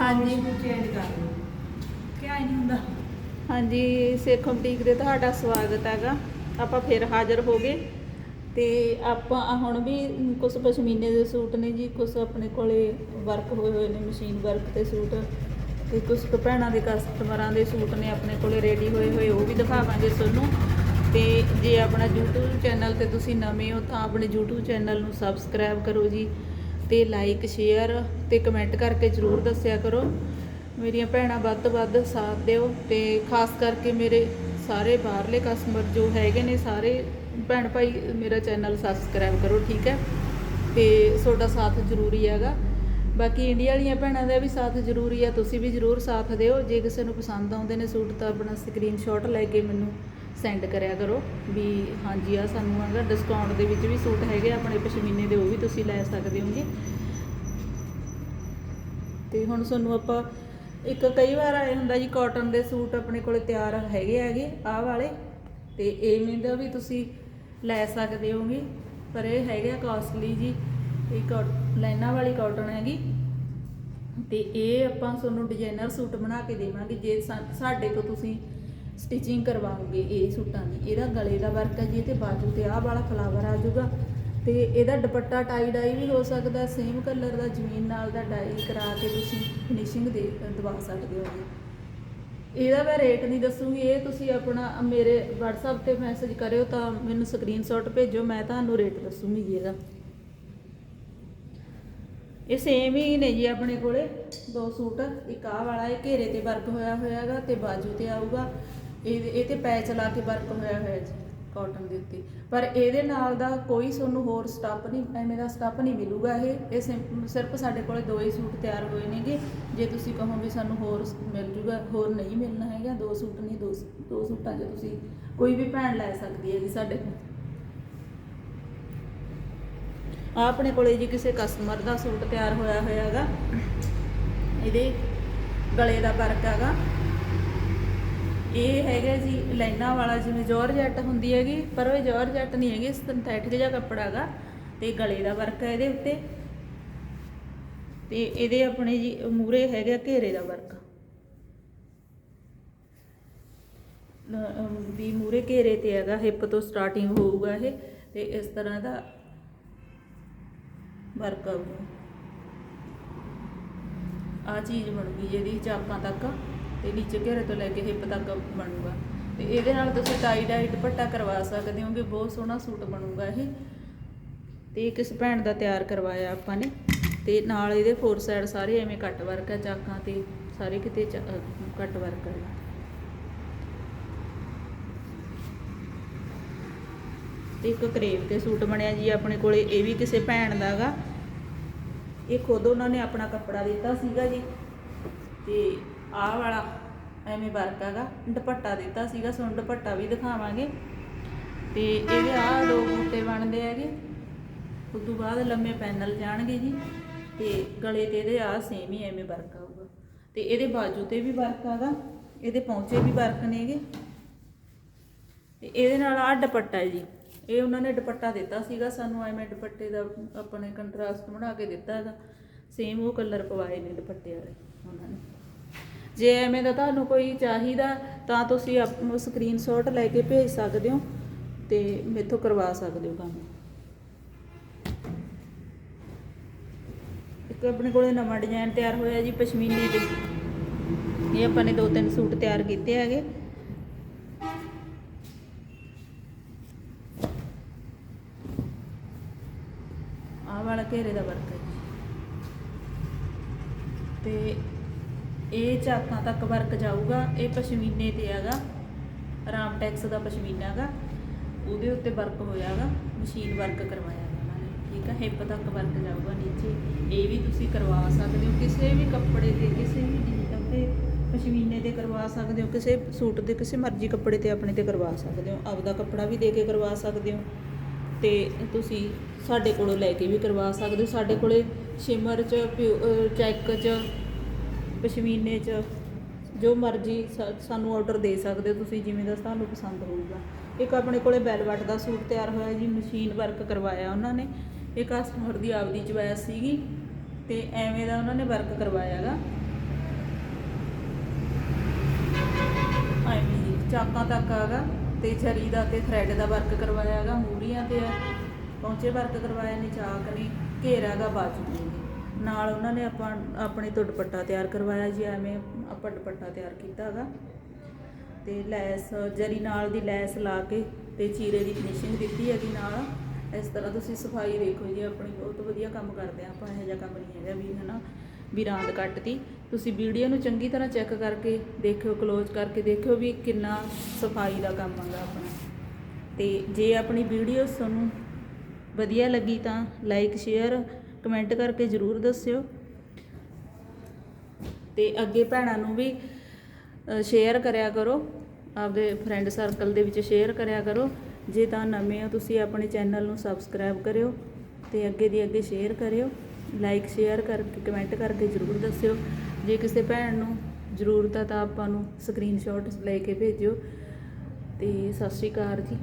ਹਾਂਜੀ। ਚੇਂਜ ਕਰ ਲਓ। ਕਿਆ ਹੀ ਨਹੀਂ ਹੁੰਦਾ। ਹਾਂਜੀ ਸਿੱਖ ਬੁਟੀਕ ਦੇ ਤੁਹਾਡਾ ਸਵਾਗਤ ਹੈਗਾ। ਆਪਾਂ ਫਿਰ ਹਾਜ਼ਰ ਹੋ ਗਏ। ਤੇ ਆਪਾਂ ਹੁਣ ਵੀ ਕੁਝ ਪਸ਼ਮੀਨੇ ਦੇ ਸੂਟ ਨੇ ਜੀ ਕੁਝ ਆਪਣੇ ਕੋਲੇ ਵਰਕ ਹੋਏ ਹੋਏ ਨੇ ਮਸ਼ੀਨ ਵਰਕ ਤੇ ਸੂਟ। ਤੇ ਕੁਝ ਕੁ ਭੈਣਾਂ ਦੇ ਕਸਟਮਰਾਂ ਦੇ ਸੂਟ ਨੇ ਆਪਣੇ ਕੋਲੇ ਰੈਡੀ ਹੋਏ ਹੋਏ ਉਹ ਵੀ ਦਿਖਾਵਾਂਗੇ ਤੁਹਾਨੂੰ। ਤੇ ਜੇ ਆਪਣਾ YouTube ਚੈਨਲ ਤੇ ਤੁਸੀਂ ਨਵੇਂ ਹੋ ਤਾਂ ਆਪਣੇ YouTube ਚੈਨਲ ਨੂੰ ਸਬਸਕ੍ਰਾਈਬ ਕਰੋ ਜੀ। ਤੇ ਲਾਈਕ ਸ਼ੇਅਰ ਤੇ ਕਮੈਂਟ ਕਰਕੇ ਜਰੂਰ ਦੱਸਿਆ ਕਰੋ। ਮੇਰੀਆਂ ਭੈਣਾਂ ਵੱਧ ਤੋਂ ਵੱਧ ਸਾਥ ਦਿਓ ਤੇ ਖਾਸ ਕਰਕੇ ਮੇਰੇ ਸਾਰੇ ਬਾਹਰਲੇ ਕਸਟਮਰ ਜੋ ਹੈਗੇ ਨੇ ਸਾਰੇ, ਭੈਣ ਭਾਈ, ਮੇਰਾ ਚੈਨਲ ਸਬਸਕ੍ਰਾਈਬ ਕਰੋ, ਠੀਕ ਹੈ? ਤੇ ਤੁਹਾਡਾ ਸਾਥ ਜ਼ਰੂਰੀ ਹੈਗਾ। ਬਾਕੀ ਇੰਡੀਆ ਵਾਲੀਆਂ ਭੈਣਾਂ ਦਾ ਵੀ ਸਾਥ ਜ਼ਰੂਰੀ ਆ, ਤੁਸੀਂ ਵੀ ਜ਼ਰੂਰ ਸਾਥ ਦਿਓ। ਜੇ ਕਿਸੇ ਨੂੰ ਪਸੰਦ ਆਉਂਦੇ ਨੇ ਸੂਟ ਤਾਂ ਆਪਣਾ ਸਕਰੀਨਸ਼ਾਟ ਲੈ ਕੇ ਮੈਨੂੰ ਸੈਂਡ ਕਰਿਆ ਕਰੋ ਵੀ ਹਾਂਜੀ ਆ ਸਾਨੂੰ ਹੈਗਾ ਡਿਸਕਾਊਂਟ ਦੇ ਵਿੱਚ ਵੀ ਸੂਟ ਹੈਗੇ ਆ, ਆਪਣੇ ਪਸ਼ਮੀਨੇ ਦੇ ਉਹ ਵੀ ਤੁਸੀਂ ਲੈ ਸਕਦੇ ਹੋਗੇ ਤੇ ਹੁਣ ਤੁਹਾਨੂੰ ਆਪਾਂ ਇੱਕ ਕਈ ਵਾਰ ਆਏ ਹੁੰਦਾ ਜੀ ਕਾਟਨ ਦੇ ਸੂਟ ਆਪਣੇ ਕੋਲੇ ਤਿਆਰ ਹੈਗੇ ਹੈਗੇ, ਆਹ ਵਾਲੇ। ਤੇ ਇਹ ਦਾ ਵੀ ਤੁਸੀਂ ਲੈ ਸਕਦੇ ਹੋਗੇ, ਪਰ ਇਹ ਹੈਗਾ ਕਾਸਟਲੀ ਜੀ, ਇਹ ਕਾਟ- ਲਾਈਨਾਂ ਵਾਲੀ ਕਾਟਨ ਹੈਗੀ। ਤੇ ਇਹ ਆਪਾਂ ਤੁਹਾਨੂੰ ਡਿਜ਼ਾਈਨਰ ਸੂਟ ਬਣਾ ਕੇ ਦੇਵਾਂਗੇ, ਜੇ ਸਾਡੇ ਤੋਂ ਤੁਸੀਂ ਸਟਿਚਿੰਗ ਕਰਵਾਉਂਗੇ ਇਹ ਸੂਟਾਂ ਦੀ। ਇਹਦਾ ਗਲੇ ਦਾ ਵਰਕ ਹੈ ਜੀ ਤੇ ਬਾਜੂ ਤੇ ਆਹ ਵਾਲਾ ਫਲਾਵਰ ਆ ਜਾਊਗਾ। ਤੇ ਇਹਦਾ ਦੁਪੱਟਾ ਟਾਈ ਡਾਈ ਵੀ ਹੋ ਸਕਦਾ ਸੇਮ ਕਲਰ ਦਾ, ਜ਼ਮੀਨ ਨਾਲ ਦਾ ਡਾਈ ਕਰਾ ਕੇ ਤੁਸੀਂ ਫਿਨਿਸ਼ਿੰਗ ਦੇ, ਦਵਾ ਸਕਦੇ ਹੋ ਜੀ। ਇਹਦਾ ਮੈਂ ਰੇਟ ਨਹੀਂ ਦੱਸੂਗੀ, ਇਹ ਤੁਸੀਂ ਆਪਣਾ, ਮੇਰੇ WhatsApp ਤੇ ਮੈਸੇਜ ਕਰਿਓ ਤਾਂ ਮੈਨੂੰ ਸਕਰੀਨਸ਼ਾਟ ਭੇਜੋ, ਮੈਂ ਤੁਹਾਨੂੰ ਰੇਟ ਦੱਸੂਗੀ ਜੀ ਇਹਦਾ। ਇਹ ਸੇਮ ਹੀ ਨੇ ਜੀ ਆਪਣੇ ਕੋਲੇ, ਦੋ ਸੂਟ। ਇੱਕ ਆਹ ਵਾਲਾ, ਇਹ ਘੇਰੇ ਤੇ ਵਰਕ ਹੋਇਆ ਹੋਇਆ ਹੈਗਾ ਤੇ ਬਾਜੂ ਤੇ ਆਊਗਾ। ਇਹ ਇਹ ਤੇ ਪੈਚ ਲਾ ਕੇ ਵਰਕ ਹੋਇਆ ਹੋਇਆ ਜੀ ਕਾਟਨ ਦੇ ਉੱਤੇ। ਪਰ ਇਹਦੇ ਨਾਲ ਦਾ ਕੋਈ ਤੁਹਾਨੂੰ ਹੋਰ ਸਟੱਪ ਨਹੀਂ, ਐਵੇਂ ਦਾ ਸਟੱਪ ਨਹੀਂ ਮਿਲੂਗਾ ਇਹ। ਇਹ ਸਿੰ- ਸਿਰਫ ਸਾਡੇ ਕੋਲੇ ਦੋ ਹੀ ਸੂਟ ਤਿਆਰ ਹੋਏ ਨੇਗੇ। ਜੇ ਤੁਸੀਂ ਕਹੋ ਵੀ ਸਾਨੂੰ ਹੋਰ ਮਿਲ ਜੂਗਾ, ਹੋਰ ਨਹੀਂ ਮਿਲਣਾ ਹੈਗਾ, ਦੋ ਸੂਟ ਨਹੀਂ, ਦੋ ਸ- ਦੋ ਸੂਟਾਂ 'ਚ ਤੁਸੀਂ ਕੋਈ ਵੀ ਭੈਣ ਲੈ ਸਕਦੀ ਹੈ ਜੀ ਸਾਡੇ ਕੋਲ। ਆਪਣੇ ਕੋਲੇ ਜੀ ਕਿਸੇ ਕਸਟਮਰ ਦਾ ਸੂਟ ਤਿਆਰ ਹੋਇਆ ਹੋਇਆ ਹੈਗਾ। ਇਹਦੇ ਗਲੇ ਦਾ ਵਰਕ ਹੈਗਾ। ਇਹ ਹੈਗਾ ਜੀ ਲਾਈਨਾਂ ਵਾਲਾ, ਜਿਵੇਂ ਜੋਰਜੱਟ ਹੁੰਦੀ ਹੈਗੀ, ਪਰ ਉਹ ਜੋਰਜੱਟ ਨਹੀਂ ਹੈਗੀ, ਸਿੰਥੈਟਿਕ ਜਿਹਾ ਕੱਪੜਾ ਹੈਗਾ, ਤੇ ਗਲੇ ਦਾ ਵਰਕ ਹੈ ਇਹਦੇ ਉੱਤੇ। ਤੇ ਇਹਦੇ ਆਪਣੇ ਜੀ ਮੂਰੇ ਹੈਗਾ ਘੇਰੇ ਦਾ ਵਰਕ। ਨ- ਵੀ ਮੂਰੇ ਘੇਰੇ ਤੇ ਹੈਗਾ, ਹਿੱਪ ਤੋਂ ਸਟਾਰਟਿੰਗ ਹੋਊਗਾ ਇਹ, ਤੇ ਇਸ ਤਰ੍ਹਾਂ ਦਾ ਵਰਕ ਆਊਗਾ। ਆ ਚੀਜ਼ ਬਣੂਗੀ ਜਿਹਦੀ ਚਾਕਾਂ ਤੱਕ। ਤੇ ਨੀਚੇ ਘੇਰੇ ਤੋਂ ਲੈ ਕੇ ਹਿੱਪ ਤੱਕ ਬਣੂਗਾ। ਤੇ ਇਹਦੇ ਨਾਲ ਤੁਸੀਂ ਟਾਈ ਡਾਈ ਦੁਪੱਟਾ ਕਰਵਾ ਸਕਦੇ ਹੋਗੇ, ਬਹੁਤ ਸੋਹਣਾ ਸੂਟ ਬਣੂਗਾ ਇਹ। ਤੇ ਕਿਸ ਭੈਣ ਦਾ ਤਿਆਰ ਕਰਵਾਇਆ ਆਪਾਂ ਨੇ। ਤੇ ਨਾਲ ਇਹਦੇ ਫੋਰ ਸਾਈਡ ਸਾਰੇ ਐਵੇਂ ਕੱਟ ਵਰਕ ਹੈ ਚਾਕਾਂ ਤੇ ਸਾਰੇ ਕਿਤੇ ਕੱਟ ਵਰਕ ਹੈ ਤੇ ਇੱਕ ਕਰੇਵ ਤੇ ਸੂਟ ਬਣਿਆ ਜੀ ਆਪਣੇ ਕੋਲੇ, ਇਹ ਵੀ ਕਿਸੇ ਭੈਣ ਦਾ ਹੈਗਾ ਇਹ ਖੁਦ ਉਹਨਾਂ ਨੇ ਆਪਣਾ ਕੱਪੜਾ ਦਿੱਤਾ ਸੀਗਾ ਜੀ। ਤੇ ਆਹ ਵਾਲਾ, ਐਵੇਂ ਵਰਕ ਹੈਗਾ। ਦੁਪੱਟਾ ਦਿੱਤਾ ਸੀਗਾ ਤੁਹਾਨੂੰ ਦੁਪੱਟਾ ਵੀ ਦਿਖਾਵਾਂਗੇ। ਤੇ ਇਹਦੇ ਆਹ ਦੋ ਬੂਟੇ ਬਣਦੇ ਹੈਗੇ। ਉਸ ਤੋਂ ਬਾਅਦ ਲੰਮੇ ਪੈਨਲ ਜਾਣਗੇ ਜੀ। ਤੇ ਗਲੇ ਤੇ ਇਹਦੇ ਆਹ ਸੇਮ ਹੀ ਐਵੇਂ ਵਰਕ ਆਊਗਾ। ਤੇ ਇਹਦੇ ਬਾਜੂ ਤੇ ਵੀ ਵਰਕ ਹੈਗਾ। ਇਹਦੇ ਪੌਂਚੇ ਵੀ ਵਰਕ ਨੇਗੇ। ਤੇ ਇਹਦੇ ਨਾਲ ਆਹ ਦੁਪੱਟਾ ਜੀ। ਇਹ ਉਹਨਾਂ ਨੇ ਦੁਪੱਟਾ ਦਿੱਤਾ ਸੀਗਾ। ਸਾਨੂੰ ਐਵੇਂ ਦੁਪੱਟੇ ਦਾ ਆਪਣੇ ਕੰਟਰਾਸਟ ਬਣਾ ਕੇ ਦਿੱਤਾ ਹੈਗਾ। ਸੇਮ ਉਹ ਕਲਰ ਪਵਾਏ ਨੇ ਦੁਪੱਟੇ ਵਾਲੇ ਉਹਨਾਂ ਨੇ। ਜੇ ਐਵੇਂ ਦਾ ਤੁਹਾਨੂੰ ਕੋਈ ਚਾਹੀਦਾ, ਤਾਂ ਤੁਸੀਂ ਆਪ ਸਕਰੀਨਸ਼ਾਟ ਲੈ ਕੇ ਭੇਜ ਸਕਦੇ ਹੋ ਤੇ ਮੇਥੋਂ ਕਰਵਾ ਸਕਦੇ ਹੋ ਕੰਮ। ਇੱਕ ਆਪਣੇ ਕੋਲੇ ਨਵਾਂ ਡਿਜ਼ਾਈਨ ਤਿਆਰ ਹੋਇਆ ਜੀ ਪਸ਼ਮੀਨੇ ਦੇ। ਇਹ ਆਪਾਂ ਨੇ ਦੋ ਤਿੰਨ ਸੂਟ ਤਿਆਰ ਕੀਤੇ ਹੈਗੇ। ਆਹ ਵਾਲਾ ਘੇਰੇ ਦਾ ਵਰਕ ਹੈ ਤੇ ਇਹ ਚਾਕਾਂ ਤੱਕ ਵਰਕ ਜਾਊਗਾ, ਇਹ ਪਸ਼ਮੀਨੇ ਤੇ ਹੈਗਾ ਰਾਮਟੈਕਸ ਦਾ ਪਸ਼ਮੀਨਾ ਹੈਗਾ, ਉਹਦੇ ਉੱਤੇ ਵਰਕ ਹੋਇਆ ਹੈਗਾ, ਮਸ਼ੀਨ ਵਰਕ ਕਰਵਾਇਆ ਉਹਨਾਂ ਨੇ, ਠੀਕ ਹੈ, ਹਿੱਪ ਤੱਕ ਵਰਕ ਜਾਊਗਾ ਨੀਚੇ, ਇਹ ਵੀ ਤੁਸੀਂ ਕਰਵਾ ਸਕਦੇ ਹੋ, ਕਿਸੇ ਵੀ ਕੱਪੜੇ ਤੇ ਕਿਸੇ ਵੀ ਡਿਜ਼ਾਈਨ ਤੇ ਪਸ਼ਮੀਨੇ ਤੇ ਕਰਵਾ ਸਕਦੇ ਹੋ, ਕਿਸੇ ਸੂਟ ਦੇ, ਕਿਸੇ ਮਰਜ਼ੀ ਕੱਪੜੇ ਤੇ ਆਪਣੇ ਤੇ ਕਰਵਾ ਸਕਦੇ ਹੋ, ਆਪਦਾ ਕੱਪੜਾ ਵੀ ਦੇ ਕੇ ਕਰਵਾ ਸਕਦੇ ਹੋ, ਤੇ ਤੁਸੀਂ ਸਾਡੇ ਕੋਲੋਂ ਲੈ ਕੇ ਵੀ ਕਰਵਾ ਸਕਦੇ ਹੋ, ਸਾਡੇ ਕੋਲੇ ਸ਼ਿਮਰ ਚ ਚੈੱਕ ਚ ਪਸ਼ਮੀਨੇ 'ਚ ਜੋ ਮਰਜ਼ੀ ਸਾਨੂੰ ਆਰਡਰ ਦੇ ਸਕਦੇ ਹੋ, ਤੁਸੀਂ ਜਿਵੇਂ ਦਾ ਤੁਹਾਨੂੰ ਪਸੰਦ ਹੋਊਗਾ। ਇੱਕ ਆਪਣੇ ਕੋਲੇ ਬੈਲਵਟ ਦਾ ਸੂਟ ਤਿਆਰ ਹੋਇਆ ਜੀ ਮਸ਼ੀਨ ਵਰਕ ਕਰਵਾਇਆ ਉਹਨਾਂ ਨੇ। ਇਹ ਕਸਟਮਰ ਦੀ ਆਪਦੀ ਚੁਆਇਸ ਸੀਗੀ ਤੇ ਐਵੇਂ ਦਾ ਉਹਨਾਂ ਨੇ ਵਰਕ ਕਰਵਾਇਆ ਹੈਗਾ ਐਵੇਂ ਜੀ, ਚਾਕਾਂ ਤੱਕ ਆਗਾ ਤੇ ਚਰੀ ਦਾ ਤੇ ਥਰੈਡ ਦਾ ਵਰਕ ਕਰਵਾਇਆ ਹੈਗਾ ਮੂਰੀਆਂ ਤੇ ਪਹੁੰਚੇ ਵਰਕ ਕਰਵਾਇਆ ਨੇ, ਚਾਕ ਨੇ ਘੇਰਾਗਾ ਬਾਜੂ ਨੇ। ਨਾਲ ਉਹਨਾਂ ਨੇ ਆਪਾਂ ਆਪਣੇ ਤੋਂ ਦੁਪੱਟਾ ਤਿਆਰ ਕਰਵਾਇਆ ਜੀ, ਐਵੇਂ ਆਪਾਂ ਦੁਪੱਟਾ ਤਿਆਰ ਕੀਤਾ ਹੈਗਾ। ਤੇ ਲੈਸ, ਜਰੀ ਨਾਲ ਦੀ ਲੈਸ ਲਾ ਕੇ ਤੇ ਚੀਰੇ ਦੀ ਫਿਨਿਸ਼ਿੰਗ ਦਿੱਤੀ ਹੈਗੀ ਨਾਲ। ਇਸ ਤਰ੍ਹਾਂ ਤੁਸੀਂ ਸਫ਼ਾਈ ਦੇਖੋ ਜੀ, ਆਪਣੀ ਬਹੁਤ ਵਧੀਆ ਕੰਮ ਕਰਦੇ ਆ ਆਪਾਂ, ਇਹੋ ਜਿਹਾ ਕੰਮ ਨਹੀਂ ਹੈਗਾ ਵੀ, ਹਨਾ, ਵੀ ਰਾਂਦ ਕੱਟਤੀ। ਤੁਸੀਂ ਵੀਡੀਓ ਨੂੰ ਚੰਗੀ ਤਰ੍ਹਾਂ ਚੈੱਕ ਕਰਕੇ ਦੇਖਿਓ ਕਲੋਜ਼ ਕਰਕੇ ਦੇਖਿਓ ਵੀ ਕਿੰਨਾ ਸਫ਼ਾਈ ਦਾ ਕੰਮ ਹੈਗਾ ਆਪਣਾ। ਤੇ ਜੇ ਆਪਣੀ ਵੀਡੀਓ ਤੁਹਾਨੂੰ ਵਧੀਆ ਲੱਗੀ ਤਾਂ ਲਾਈਕ ਸ਼ੇਅਰ ਕਮੈਂਟ ਕਰਕੇ ਜ਼ਰੂਰ ਦੱਸਿਓ। ਤੇ ਅੱਗੇ ਭੈਣਾਂ ਨੂੰ ਵੀ ਸ਼ੇਅਰ ਕਰਿਆ ਕਰੋ। ਆਪਦੇ ਫਰੈਂਡ ਸਰਕਲ ਦੇ ਵਿੱਚ ਸ਼ੇਅਰ ਕਰਿਆ ਕਰੋ। ਜੇ ਤਾਂ ਨਵੇਂ ਹੋ, ਤੁਸੀਂ ਆਪਣੇ ਚੈਨਲ ਨੂੰ ਸਬਸਕ੍ਰਾਈਬ ਕਰਿਓ ਤੇ ਅੱਗੇ ਦੀ ਅੱਗੇ ਸ਼ੇਅਰ ਕਰਿਓ। ਲਾਈਕ ਸ਼ੇਅਰ ਕਰਕੇ ਕਮੈਂਟ ਕਰਕੇ ਜ਼ਰੂਰ ਦੱਸਿਓ। ਜੇ ਕਿਸੇ ਭੈਣ ਨੂੰ ਜ਼ਰੂਰਤ ਆ ਤਾਂ ਆਪਾਂ ਨੂੰ ਸਕਰੀਨਸ਼ਾਟ ਲੈ ਕੇ ਭੇਜਿਓ। ਤੇ ਸਤਿ ਸ਼੍ਰੀ ਅਕਾਲ ਜੀ।